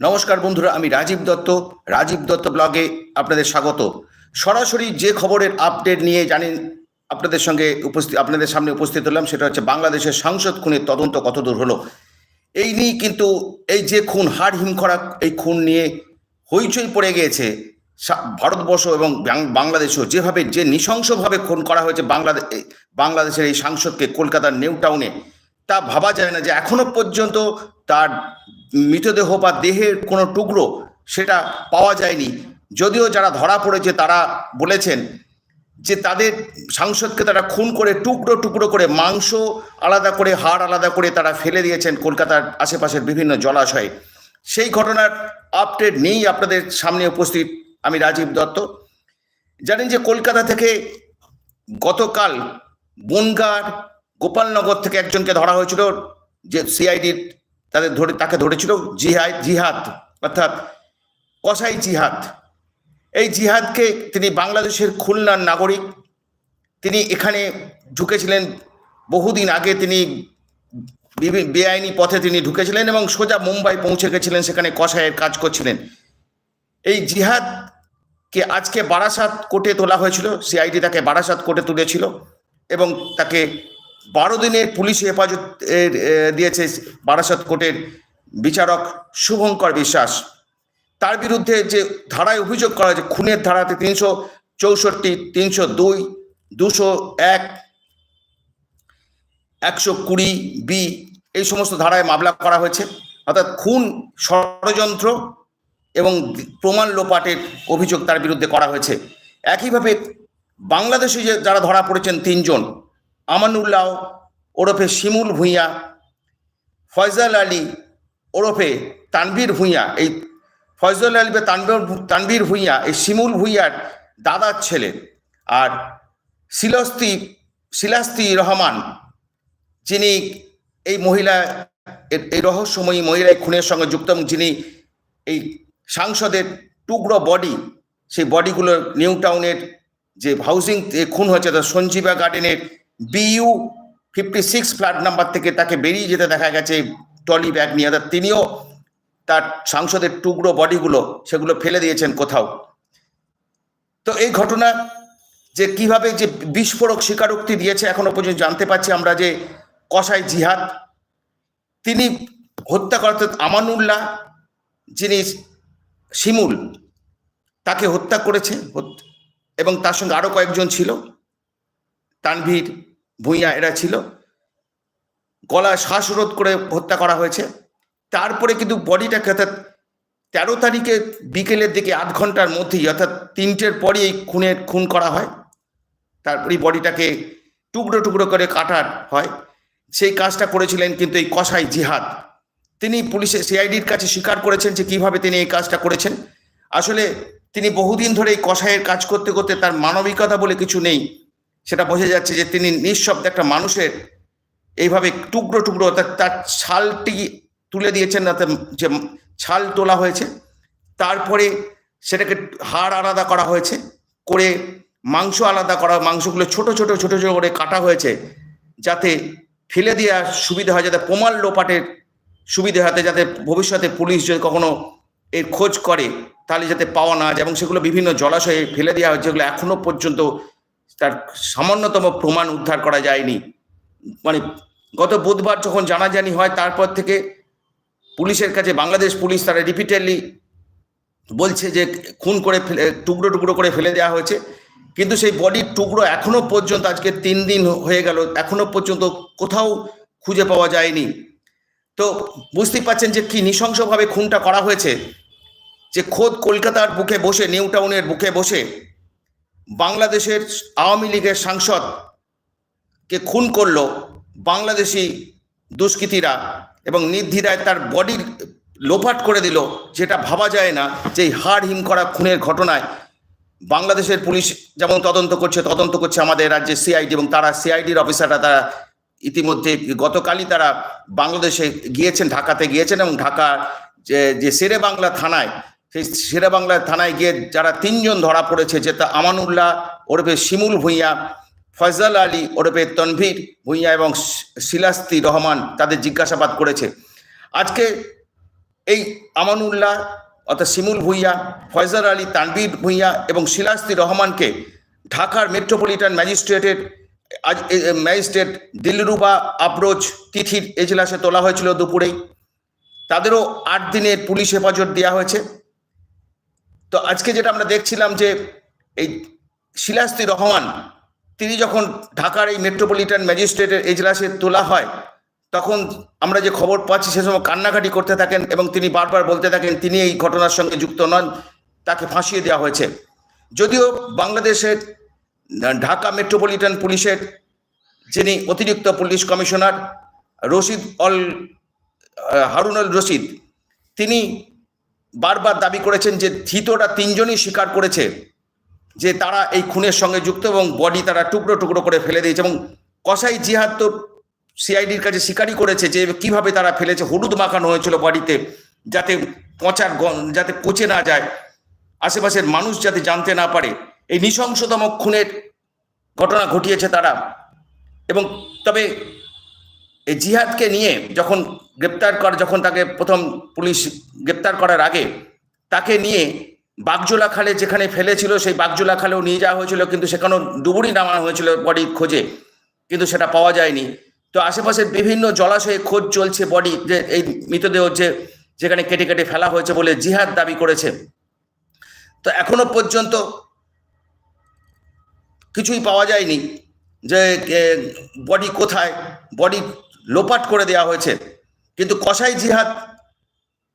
নমস্কার বন্ধুরা, আমি রাজীব দত্ত। রাজীব দত্ত ব্লগে আপনাদের স্বাগত। সরাসরি যে খবরের আপডেট নিয়ে জানেন আপনাদের সঙ্গে উপস্থিত আপনাদের সামনে উপস্থিত হলাম, সেটা হচ্ছে বাংলাদেশের সাংসদ খুনের তদন্ত কতদূর হলো। এই নিয়ে কিন্তু এই যে খুন, হাড় হিম করা এই খুন নিয়ে হইচই পড়ে গিয়েছে ভারতবর্ষ এবং বাংলাদেশও। যেভাবে যে নৃশংসভাবে খুন করা হয়েছে বাংলাদেশ বাংলাদেশের এই সাংসদকে কলকাতার নিউ টাউনে তা ভাবা যায় না যে এখনও পর্যন্ত তার মৃতদেহ বা দেহের কোনো টুকরো সেটা পাওয়া যায়নি। যদিও যারা ধরা পড়েছে তারা বলেছেন যে তাদের সাংসদকে তারা খুন করে টুকরো টুকরো করে মাংস আলাদা করে, হাড় আলাদা করে তারা ফেলে দিয়েছেন কলকাতার আশেপাশের বিভিন্ন জলাশয়ে। সেই ঘটনার আপডেট নেই আপনাদের সামনে উপস্থিত আমি রাজীব দত্ত। জানেন যে কলকাতা থেকে গতকাল বনগার গোপালনগর থেকে একজনকে ধরা হয়েছিল, যে সিআইডির তাদের ধরে, তাকে ধরেছিল জিহাদ জিহাদ, অর্থাৎ কসাই জিহাদ। এই জিহাদকে তিনি বাংলাদেশের খুলনার নাগরিক। তিনি এখানে ঢুকেছিলেন বহুদিন আগে, তিনি বেআইনি পথে তিনি ঢুকেছিলেন এবং সোজা মুম্বাই পৌঁছে গেছিলেন, সেখানে কসাইয়ের কাজ করছিলেন। এই জিহাদকে আজকে বারাসাত কোর্টে তোলা হয়েছিল সিআইডি তাকে বারাসাত কোর্টে তুলেছিল এবং তাকে বারো দিনের পুলিশ হেফাজত দিয়েছে বারাসত কোর্টের বিচারক শুভঙ্কর বিশ্বাস। তার বিরুদ্ধে যে ধারায় অভিযোগ করা হয়েছে, খুনের ধারাতে তিনশো চৌষট্টি, তিনশো দুই, দুশো এক, একশো কুড়ি বি, এই সমস্ত ধারায় মামলা করা হয়েছে। অর্থাৎ খুন ষড়যন্ত্র এবং প্রমাণ লোপাটের অভিযোগ তার বিরুদ্ধে করা হয়েছে। একইভাবে বাংলাদেশে যে যারা ধরা পড়েছেন তিনজন আমানুল্লাহ ওরফে শিমুল ভূঁইয়া ফয়জাল আলী ওরফে তানবীর ভূঁইয়া, এই ফয়জল আলী বা তানবীর তানভীর ভূঁইয়া, এই শিমুল ভূঁইয়ার দাদার ছেলে। আর শিলস্তি শিলাস্তি রহমান, যিনি এই মহিলা এই রহস্যময়ী মহিলা খুনের সঙ্গে যুক্ত এবং যিনি এই সাংসদের টুকরো বডি, সেই বডিগুলো নিউ টাউনের যে হাউসিং খুন হয়েছে, তা সঞ্জীবা গার্ডেনের BU fifty six flat number থেকে তাকে বেরিয়ে যেতে দেখা গেছে টলি ব্যাগ নিয়ে। অর্থাৎ তিনিও তার সাংসদের টুকরো বডিগুলো সেগুলো ফেলে দিয়েছেন কোথাও। তো এই ঘটনা যে কীভাবে যে বিস্ফোরক স্বীকারোক্তি দিয়েছে এখনও পর্যন্ত জানতে পারছি আমরা যে কসাই জিহাদ, তিনি হত্যা করা অর্থাৎ আমানুল্লাহ যিনি শিমুল, তাকে হত্যা করেছে। এবং তার সঙ্গে আরও কয়েকজন ছিল। তানভীর ভূঁইয়া এরা ছিল। গলায় শ্বাসরোধ করে হত্যা করা হয়েছে। তারপরে কিন্তু বডিটাকে অর্থাৎ তেরো তারিখে বিকেলের দিকে আধ ঘণ্টার মধ্যেই অর্থাৎ তিনটের পরই এই খুনের খুন করা হয়। তারপরে বডিটাকে টুকরো টুকরো করে কাটার হয়। সেই কাজটা করেছিলেন কিন্তু এই কসাই জিহাদ। তিনি পুলিশের সিআইডির কাছে স্বীকার করেছেন যে কীভাবে তিনি এই কাজটা করেছেন। আসলে তিনি বহুদিন ধরে এই কসাইয়ের কাজ করতে করতে তার মানবিকতা বলে কিছু নেই। সেটা বোঝা যাচ্ছে যে তিনি নিঃশব্দে একটা মানুষের এইভাবে টুকরো টুকরো অর্থাৎ তার ছালটি তুলে দিয়েছেন না যে ছাল তোলা হয়েছে। তারপরে সেটাকে হাড় আলাদা করা হয়েছে, করে মাংস আলাদা করা, মাংসগুলো ছোট ছোট ছোট ছোট করে কাটা হয়েছে যাতে ফেলে দেওয়ার সুবিধা হয়, যাতে প্রমাণ লোপাটের সুবিধা হাতে যাতে ভবিষ্যতে পুলিশ যদি কখনো এর খোঁজ করে, তাহলে যাতে পাওয়া না যায় এবং সেগুলো বিভিন্ন জলাশয়ে ফেলে দেওয়া হয় যেগুলো এখনও পর্যন্ত তার সামান্যতম প্রমাণ উদ্ধার করা যায়নি। মানে গত বুধবার যখন জানাজানি হয়, তারপর থেকে পুলিশের কাছে, বাংলাদেশ পুলিশ তারা রিপিটেডলি বলছে যে খুন করে ফেলে, টুকরো টুকরো করে ফেলে দেওয়া হয়েছে। কিন্তু সেই বডির টুকরো এখনও পর্যন্ত, আজকে তিন দিন হয়ে গেল, এখনও পর্যন্ত কোথাও খুঁজে পাওয়া যায়নি। তো বুঝতেই পাচ্ছেন যে কি নৃশংসভাবে খুনটা করা হয়েছে। যে খোদ কলকাতার বুকে বসে নিউ টাউনের বুকে বসে বাংলাদেশের আওয়ামী লীগের সাংসদ কে খুন করল বাংলাদেশি দুষ্কৃতীরা এবং নির্দ্বিধায় তার বডির লোপাট করে দিল, যেটা ভাবা যায় না যে এই হাড় হিম করা খুনের ঘটনায় বাংলাদেশের পুলিশ যেমন তদন্ত করছে তদন্ত করছে আমাদের রাজ্যের সিআইডি এবং তারা সিআইডির অফিসাররা তারা ইতিমধ্যে গতকালই তারা বাংলাদেশে গিয়েছেন, ঢাকাতে গিয়েছেন এবং ঢাকা যে যে শেরে বাংলা থানায় সেই শেরে বাংলা থানায় গিয়ে যারা তিনজন ধরা পড়েছে, যেটা আমানুল্লাহ ওরফে শিমুল ভূঁইয়া ফয়জাল আলী ওরফে তনভীর ভূঁইয়া এবং শিলাস্তি রহমান তাদের জিজ্ঞাসাবাদ করেছে। আজকে এই আমানুল্লাহ অর্থাৎ শিমুল ভুইয়া ফয়জার আলী তানভীর ভুইয়া এবং শিলাস্তি রহমানকে ঢাকার মেট্রোপলিটন ম্যাজিস্ট্রেটের, আজ ম্যাজিস্ট্রেট দিলরুবা আবরোজ তিথির এজলাসে তোলা হয়েছিল দুপুরেই। তাদেরও আট দিনের পুলিশ হেফাজত দেওয়া হয়েছে। তো আজকে যেটা আমরা দেখছিলাম যে এই শিলাস্তি রহমান, তিনি যখন ঢাকার এই মেট্রোপলিটন ম্যাজিস্ট্রেটের এজলাসে তোলা হয়, তখন আমরা যে খবর পাচ্ছি সে সময় কান্নাকাটি করতে থাকেন এবং তিনি বারবার বলতে থাকেন, তিনি এই ঘটনার সঙ্গে যুক্ত নন, তাকে ফাঁসিয়ে দেওয়া হয়েছে। যদিও বাংলাদেশের ঢাকা মেট্রোপলিটন পুলিশের যিনি অতিরিক্ত police commissioner Rashid all Harunul Rashid, তিনি বারবার দাবি করেছেন যে ধৃতরা তিনজনই স্বীকার করেছে যে তারা এই খুনের সঙ্গে যুক্ত এবং বডি তারা টুকরো টুকরো করে ফেলে দিয়েছে এবং কসাই জিহাদ তো সিআইডির কাছে স্বীকারই করেছে যে কীভাবে তারা ফেলেছে, হলুদ মাখানো হয়েছিল বডিতে যাতে পচার যাতে পচে না যায়, আশেপাশের মানুষ যাতে জানতে না পারে। এই নৃশংসতম খুনের ঘটনা ঘটিয়েছে তারা। এবং তবে এই জিহাদকে নিয়ে যখন গ্রেপ্তার কর, যখন তাকে প্রথম পুলিশ গ্রেপ্তার করার আগে, তাকে নিয়ে বাগজোলা খালে যেখানে ফেলেছিল, সেই বাগজোলা খালেও নিয়ে যাওয়া হয়েছিল, কিন্তু সেখানেও ডুবুরি নামানো হয়েছিল বডি খোঁজে, কিন্তু সেটা পাওয়া যায়নি। তো আশেপাশের বিভিন্ন জলাশয়ে খোঁজ চলছে বডি, যে এই মৃতদেহ যে, যেখানে কেটে কেটে ফেলা হয়েছে বলে জিহাদ দাবি করেছে। তো এখনও পর্যন্ত কিছুই পাওয়া যায়নি যে বডি কোথায়, বডি লোপাট করে দেওয়া হয়েছে। কিন্তু কসাই জিহাদ,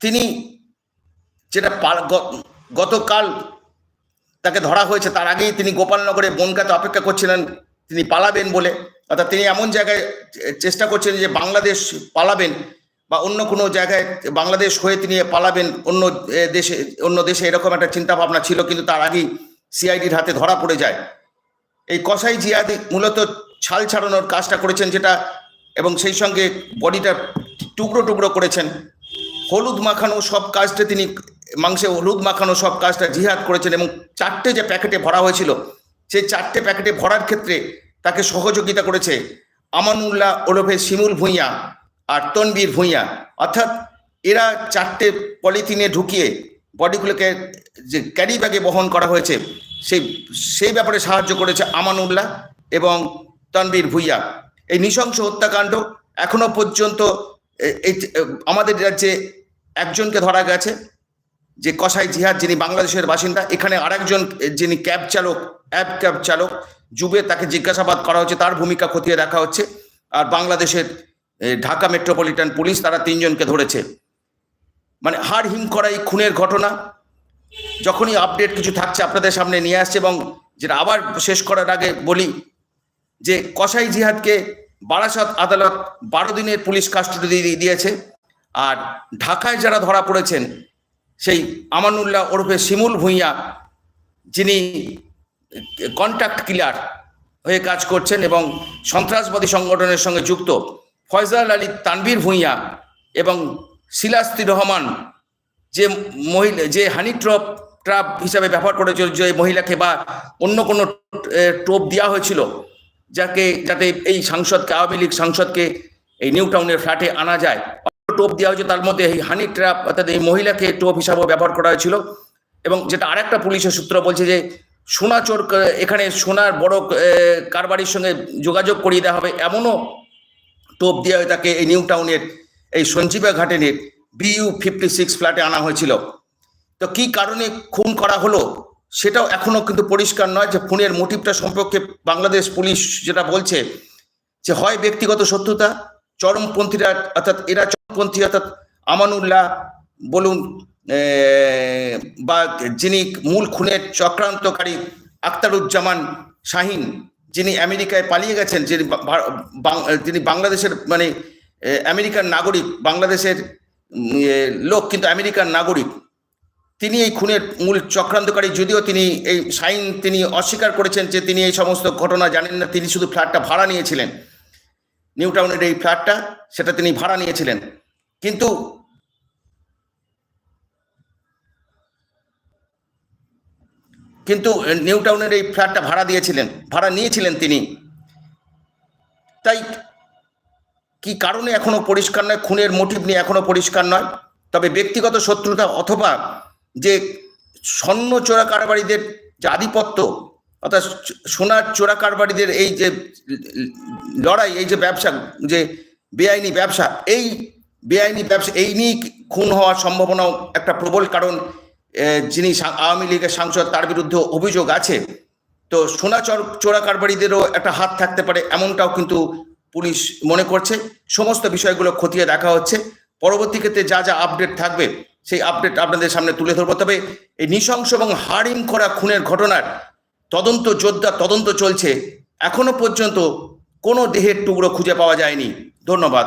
তিনি যেটা গতকাল তাকে ধরা হয়েছে, তার আগেই তিনি গোপালনগরে বনগাতে অপেক্ষা করছিলেন, তিনি পালাবেন বলে। অর্থাৎ তিনি এমন জায়গায় চেষ্টা করছেন যে বাংলাদেশ পালাবেন বা অন্য কোনো জায়গায় বাংলাদেশ হয়ে তিনি পালাবেন, অন্য দেশে অন্য দেশে এরকম একটা চিন্তা ভাবনা ছিল, কিন্তু তার আগেই সিআইডির হাতে ধরা পড়ে যায়। এই কসাই জিয়াদি মূলত ছাল ছাড়ানোর কাজটা করেছেন, যেটা, এবং সেই সঙ্গে বডিটা টুকরো টুকরো করেছেন। হলুদ মাখানো সব কাজটা তিনি মাংসে হলুদ মাখানো সব কাজটা জিহাদ করেছেন এবং চারটে যে প্যাকেটে ভরা হয়েছিল, সেই চারটে প্যাকেটে ভরার ক্ষেত্রে তাকে সহযোগিতা করেছে আমানুল্লাহ ওরফে শিমুল ভূঁইয়া আর তনবীর ভূঁইয়া। অর্থাৎ এরা চারটে পলিথিনে ঢুকিয়ে বডিগুলোকে যে ক্যারি ব্যাগে বহন করা হয়েছে, সেই সেই ব্যাপারে সাহায্য করেছে আমানুল্লাহ এবং তনবীর ভূঁইয়া। এই নৃশংস হত্যাকাণ্ড এখনও পর্যন্ত আমাদের রাজ্যে একজনকে ধরা গেছে, যে কসাই জিহাদ, যিনি বাংলাদেশের বাসিন্দা, এখানে আরেকজন যিনি ক্যাব চালক অ্যাব ক্যাব চালক, যুবে তাকে জিজ্ঞাসাবাদ করা হচ্ছে, তার ভূমিকা খতিয়ে দেখা হচ্ছে, আর বাংলাদেশের ঢাকা মেট্রোপলিটন পুলিশ, তারা তিনজনকে ধরেছে। মানে হাড় হিম করা এই খুনের ঘটনা, যখনই আপডেট কিছু থাকছে আপনাদের সামনে নিয়ে আসছে, এবং যেটা আবার শেষ করার আগে বলি, যে কসাই জিহাদকে বারাসাত আদালত বারো দিনের পুলিশ কাস্টডি দিয়ে দিয়েছে। আর ঢাকায় যারা ধরা পড়েছেন, সেই আমানুল্লাহ ওরফে শিমুল ভূঁইয়া, যিনি কন্ট্রাক্ট কিলার হয়ে কাজ করছেন এবং সন্ত্রাসবাদী সংগঠনের সঙ্গে যুক্ত ফয়জাল আলী তানভীর ভূঁইয়া এবং শিলাস্তি রহমান, যে মহিলা, যে হানি ট্রপ, ট্রাপ হিসাবে ব্যবহার করেছিল, যে মহিলাকে বা অন্য কোনো টোপ দেওয়া হয়েছিল যাকে, যাতে এই সাংসদকে, আওয়ামী লীগ সাংসদকে এই নিউ টাউনের ফ্ল্যাটে আনা যায়। টোপ দেওয়া হয়েছে তার মধ্যে এই হানি ট্র্যাপ, অর্থাৎ এই মহিলাকে টোপ হিসাবে ব্যবহার করা হয়েছিল। এবং যেটা আরেকটা পুলিশের সূত্র বলছে যে সোনা চোর এখানে সোনার বড় কারবারির সঙ্গে যোগাযোগ করিয়ে দেওয়া হবে। এমনও টোপ দেওয়া হয়ে তাকে এই নিউ টাউনের এই সঞ্জীবা ঘাটেনের বিইউ ফিফটি সিক্স ফ্ল্যাটে আনা হয়েছিল। তো কি কারণে খুন করা হলো? সেটাও এখনও কিন্তু পরিষ্কার নয় যে খুনের মোটিভটা সম্পর্কে বাংলাদেশ পুলিশ যেটা বলছে যে হয় ব্যক্তিগত শত্রুতা, চরমপন্থীরা অর্থাৎ এরা চরমপন্থী অর্থাৎ আমানুল্লাহ বলুন বা যিনি মূল খুনের চক্রান্তকারী আখতারুজ্জামান শাহিন, যিনি আমেরিকায় পালিয়ে গেছেন, যিনি যিনি বাংলাদেশের মানে আমেরিকার নাগরিক, বাংলাদেশের লোক কিন্তু আমেরিকার নাগরিক তিনি এই খুনের মূল চক্রান্তকারী, যদিও তিনি এই সাইন তিনি অস্বীকার করেছেন যে তিনি এই সমস্ত ঘটনা জানেন না, তিনি শুধু ফ্ল্যাটটা ভাড়া নিয়েছিলেন। নিউ টাউনের এই ফ্ল্যাটটা, সেটা তিনি ভাড়া নিয়েছিলেন। কিন্তু কিন্তু নিউ টাউনের এই ফ্ল্যাটটা ভাড়া দিয়েছিলেন, ভাড়া নিয়েছিলেন তিনি। তাই কি কারণে এখনও পরিষ্কার নয়? খুনের মোটিভ নিয়ে এখনও পরিষ্কার নয়। তবে ব্যক্তিগত শত্রুতা অথবা যে স্বর্ণ চোরা কারবারিদের যে আধিপত্য, অর্থাৎ সোনার চোরা কারবারিদের এই যে লড়াই, এই যে ব্যবসা, যে বেআইনি ব্যবসা, এই বেআইনি ব্যবসা, এই নিয়ে খুন হওয়ার সম্ভাবনাও একটা প্রবল কারণ যিনি আওয়ামী লীগের সাংসদ, তার বিরুদ্ধে অভিযোগ আছে। তো সোনা চর- চোরা কারবারিদেরও একটা হাত থাকতে পারে, এমনটাও কিন্তু পুলিশ মনে করছে। সমস্ত বিষয়গুলো খতিয়ে দেখা হচ্ছে। পরবর্তী ক্ষেত্রে যা যা আপডেট থাকবে সেই আপডেট আপনাদের সামনে তুলে ধরবো। তবে এই নৃশংস এবং হারিম করা খুনের ঘটনার তদন্ত যোদ্ধা তদন্ত চলছে। এখনও পর্যন্ত কোনো দেহের টুকরো খুঁজে পাওয়া যায়নি। ধন্যবাদ।